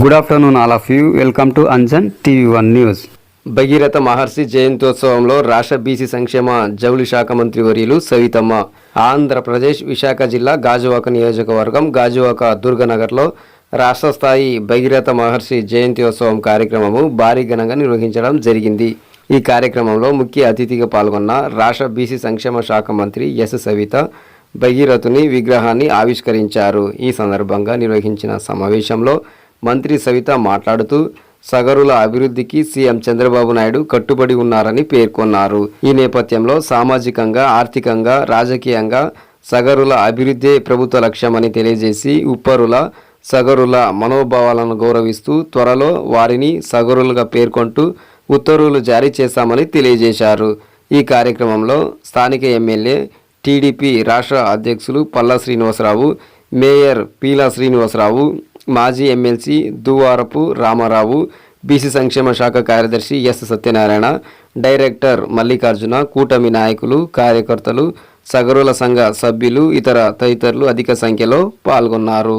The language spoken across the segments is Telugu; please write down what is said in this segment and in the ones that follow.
Good afternoon all of you welcome to Anjan TV one news Bhagiratha Maharshi జయంత్యోత్సవంలో రాష్ట్ర బీసీ సంక్షేమ జౌళి శాఖ మంత్రి వర్యులు సవితమ్మ. ఆంధ్రప్రదేశ్ విశాఖ జిల్లా గాజువాక నియోజకవర్గం గాజువాక దుర్గనగర్లో రాష్ట్ర స్థాయి భగీరథ మహర్షి జయంత్యోత్సవం కార్యక్రమము భారీ ఘనంగా నిర్వహించడం జరిగింది. ఈ కార్యక్రమంలో ముఖ్య అతిథిగా పాల్గొన్న రాష్ట్ర బీసీ సంక్షేమ శాఖ మంత్రి ఎస్ సవిత భగీరథుని విగ్రహాన్ని ఆవిష్కరించారు. ఈ సందర్భంగా నిర్వహించిన సమావేశంలో మంత్రి సవిత మాట్లాడుతూ సగరుల అభివృద్ధికి సీఎం చంద్రబాబు నాయుడు కట్టుబడి ఉన్నారని పేర్కొన్నారు. ఈ నేపథ్యంలో సామాజికంగా ఆర్థికంగా రాజకీయంగా సగరుల అభివృద్ధే ప్రభుత్వ లక్ష్యమని తెలియజేసి ఉప్పరుల సగరుల మనోభావాలను గౌరవిస్తూ త్వరలో వారిని సగరులుగా పేర్కొంటూ ఉత్తర్వులు జారీ చేశామని తెలియజేశారు. ఈ కార్యక్రమంలో స్థానిక ఎమ్మెల్యే టీడీపీ రాష్ట్ర అధ్యక్షులు పల్లా శ్రీనివాసరావు మేయర్ పీలా శ్రీనివాసరావు మాజీ ఎమ్మెల్సీ దువారపు రామారావు బీసీ సంక్షేమ శాఖ కార్యదర్శి ఎస్ సత్యనారాయణ డైరెక్టర్ మల్లికార్జున కూటమి నాయకులు కార్యకర్తలు సగరుల సంఘ సభ్యులు ఇతర తదితరులు అధిక సంఖ్యలో పాల్గొన్నారు.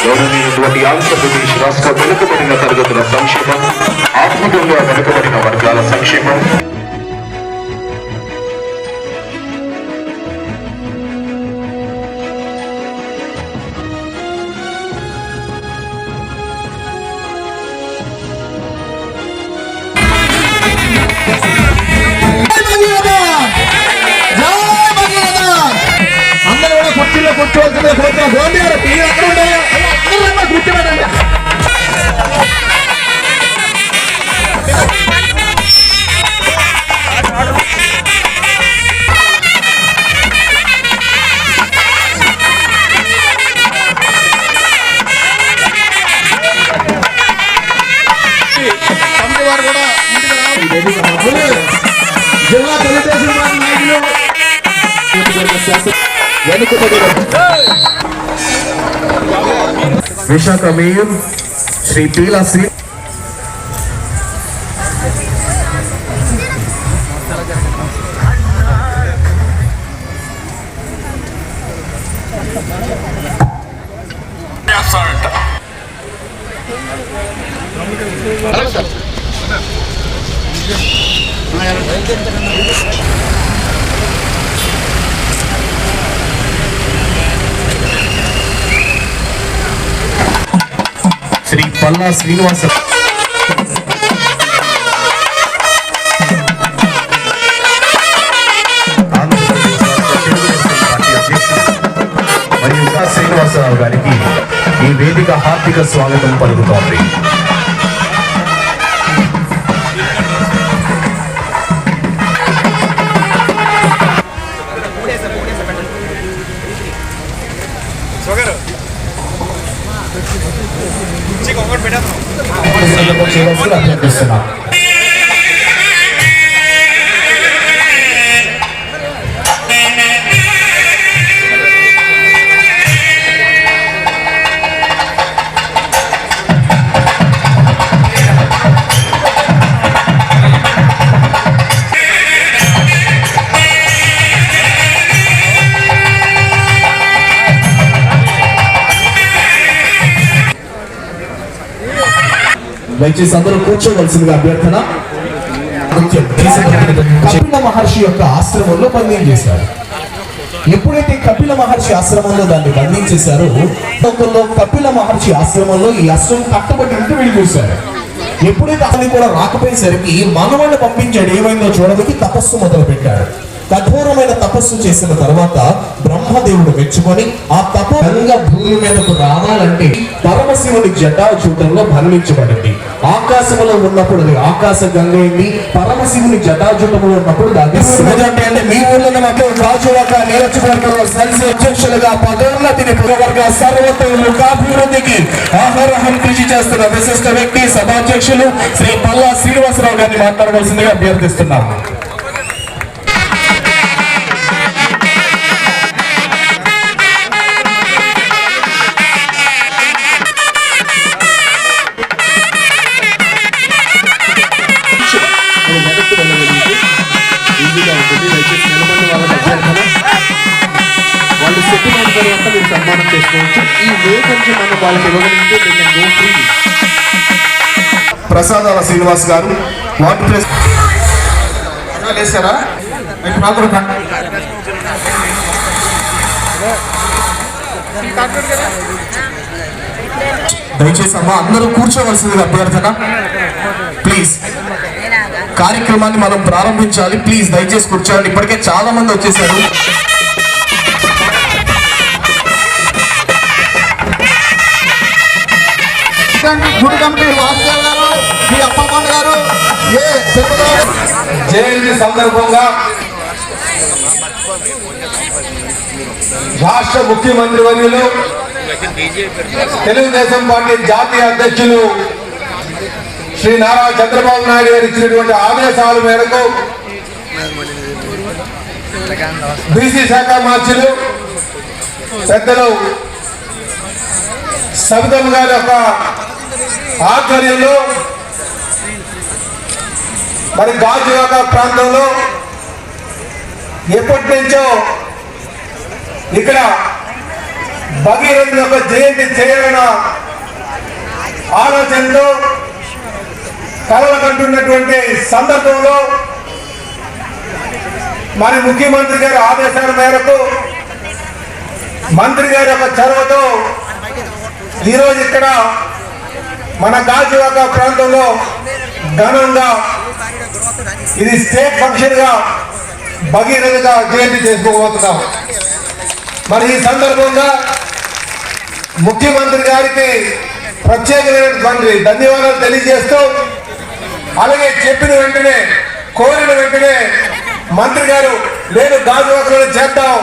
మరికొద్ది ఆంధ్రప్రదేశ్ రాష్ట్ర వెనుకబడిన తరగతుల సంక్షేమం ఆత్మీయంగా వెనుకబడిన వర్గాల సంక్షేమం కూడా కుర్చీలో కూర్చోవలసిందే. కోరుతున్నాం గోండి గారు మీరు ఎక్కడ ఉండాలి? అందరూ కూడా కూర్చోబెట్టండి తమ్ముడు వారు కూడా ముందుకు రావాలి. జిల్లా తెలుగుదేశం పార్టీ నాయకులు విశాఖ మేయర్ శ్రీ పీలా శ్రీ శ్రీ పల్లా శ్రీనివాస మరియు శ్రీనివాసరావు గారికి ఈ వేదిక హార్దిక స్వాగతం పలుకుతోంది. 结果分非常好。好，我们的时间过去了四的。దయచేసి అందరూ కూర్చోవలసిందిగా అభ్యర్థన కపిల మహర్షి యొక్క ఆశ్రమంలో బంధం చేశారు. ఎప్పుడైతే కపిల మహర్షి ఆశ్రమంలో దాన్ని బంధించేశారో లోకంలో కపిల మహర్షి ఆశ్రమంలో ఈ అశ్వం కట్టబడి ఉంటే వెళ్ళి ఎప్పుడైతే అతని కూడా రాకపోయేసరికి మనవాళ్ళు పంపించాడు ఏమైందో చూడడానికి తపస్సు మొదలు పెట్టాడు కఠోరమైన తపస్సు చేసిన తర్వాత బ్రహ్మదేవుడు మెచ్చుకొని ఆ తపంగా భూమి మీదకు రావాలంటే పరమశివుడి జటాజూటంలో బంధించబడింది ఆకాశంలో ఉన్నప్పుడు అది ఆకాశ గంగ అయింది పరమశివుని జటాజూటంలో ఉన్నప్పుడు దాన్ని అంటే మీ ఊళ్ళో మాకు రాజులక నియోజకవర్గంలో సల్సి అధ్యక్షులుగా పదోన్నతిని పురవర్గ సర్వతోముఖాభివృద్ధికి ఆహారహం కృషి చేస్తున్న విశిష్ట వ్యక్తి సభాధ్యక్షులు శ్రీ పల్లా శ్రీనివాసరావు గారిని మాట్లాడవలసిందిగా అభ్యర్థిస్తున్నాము. వాళ్ళకి ఇవ్వగలిగితే. ప్రసాదాల శ్రీనివాస్ గారు నాకు కన్- దయచేసి అమ్మా అందరూ కూర్చోవలసిందిగా అభ్యర్థన. ప్లీజ్ కార్యక్రమాన్ని మనం ప్రారంభించాలి. ప్లీజ్ దయచేసి కూర్చోండి. ఇప్పటికే చాలా మంది వచ్చేసారు. గుడి కమిటీ వాసుదేవ్ గారు మీ అప్పమ్మ గారు ఏ జయంతి సందర్భంగా రాష్ట్ర ముఖ్యమంత్రి వర్యులు తెలుగుదేశం పార్టీ జాతీయ అధ్యక్షులు శ్రీ నారా చంద్రబాబు నాయుడు గారు ఇచ్చినటువంటి ఆదేశాల మేరకు బీసీ శాఖ మార్చులు పెద్దలు సబితమ్మ గారి యొక్క ఆధ్వర్యంలో మరి గాజువాక ప్రాంతంలో ఎప్పటి నుంచో ఇక్కడ భగీరథ యొక్క జయంతి చేయాలన్న ఆలోచనతో కలవకంటున్నటువంటి సందర్భంలో మరి ముఖ్యమంత్రి గారి ఆదేశాల మేరకు మంత్రి గారి యొక్క చొరవతో ఈరోజు ఇక్కడ మన గాజువాక ప్రాంతంలో ఘనంగా ఇది స్టేట్ ఫంక్షన్గా భగీరథగా జయంతి చేసుకోబోతున్నాం. మరి ఈ సందర్భంగా ముఖ్యమంత్రి గారికి ప్రత్యేకమైనటువంటి ధన్యవాదాలు తెలియజేస్తూ అలాగే చెప్పిన వెంటనే కోరిన వెంటనే మంత్రి గారు నేను గాజువాకలో చేద్దాం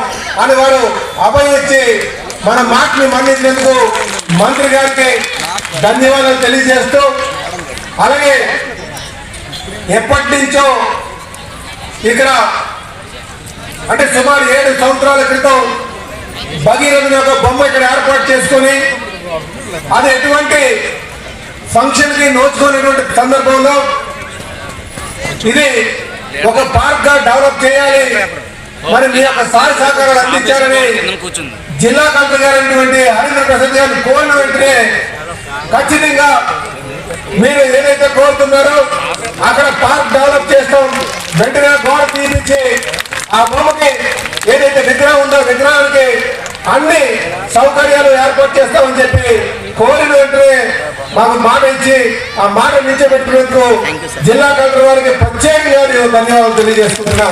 అని వారు అభయం ఇచ్చి మన మాటని మన్నించేందుకు మంత్రి గారికి ధన్యవాదాలు తెలియజేస్తూ అలాగే ఎప్పటి నుంచో ఇక్కడ అంటే సుమారు ఏడు సంవత్సరాల క్రితం భగీరథుని యొక్క బొమ్మ ఇక్కడ ఏర్పాటు చేసుకొని అది ఎటువంటి ఫంక్షన్కి నోచుకునేటువంటి సందర్భంలో ఇది ఒక పార్క్గా డెవలప్ చేయాలి మరి మీ యొక్క సహాయ సహకారాలు అందించాలని జిల్లా కలెక్టర్ గారు హరీంద్ర ప్రసాద్ గారిని కోరిన వెంటనే ఖచ్చితంగా మీరు ఏదైతే కోరుతున్నారో అక్కడ పార్క్ డెవలప్ చేస్తాం. వెంటనే గోడ తీపించి ఆ బొమ్మకి ఏదైతే విగ్రహం ఉందో విగ్రహానికి అన్ని సౌకర్యాలు ఏర్పాటు చేస్తామని చెప్పి కోరిన వెంటనే మాకు మాట ఇచ్చి ఆ మాట నిలిచిపెట్టినందుకు జిల్లా కలెక్టర్ వారికి ప్రత్యేకంగా నేను ధన్యవాదాలు తెలియజేసుకుంటున్నా